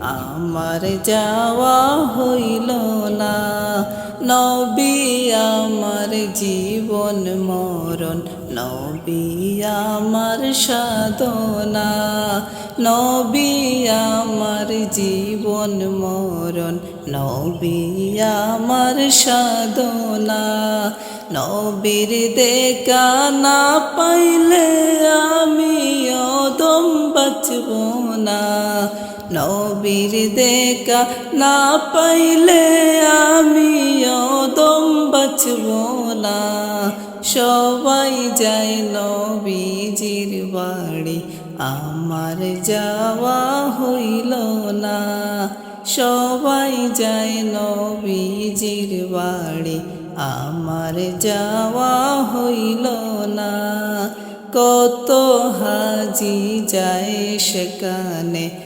আমার যাওয়া হইল না। নবী আমার জীবন মরণ, নবী আমার সাধনা। নবী আমার জীবন মরণ, নবী আমার সাধনা। নবীর দেখা না পাইলে আমি অদম বাঁচব না। নবীর দেখা না পাইলে আমি অদম বাঁচব না। সবাই যায় নবীজির বাড়ি, আমার যাওয়া হইল না। সবাই যায় নবীজির বাড়ি, আমার যাওয়া হইল না। কত হাজি যায় সেখানে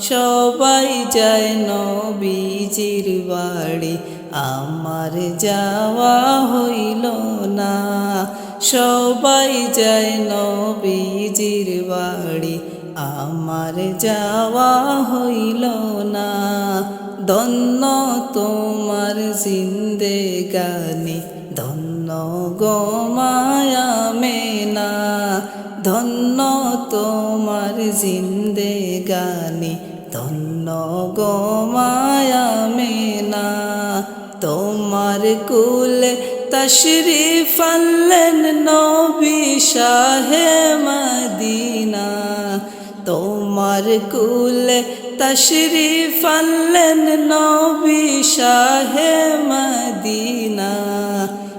সবাই যায় নবীজির বাড়ি। আমার যাওয়া হইল না। সবাই যায় নবীজির বাড়ি। আমার যাওয়া হইল না। ধন্য তোমার জিন্দে গানি ধন্য গোমায়া মেনা। ধন্য তোমার জিন্দে গানি, ধন্য গোমায়া মেনা। তোমার কুলে তশরিফ আনলেন নবী শাহে মদিনা। তোমার কুলে তশরিফ আনলেন নবী শাহে মদিনা।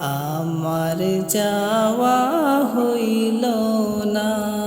আমার যাওয়া হইল না।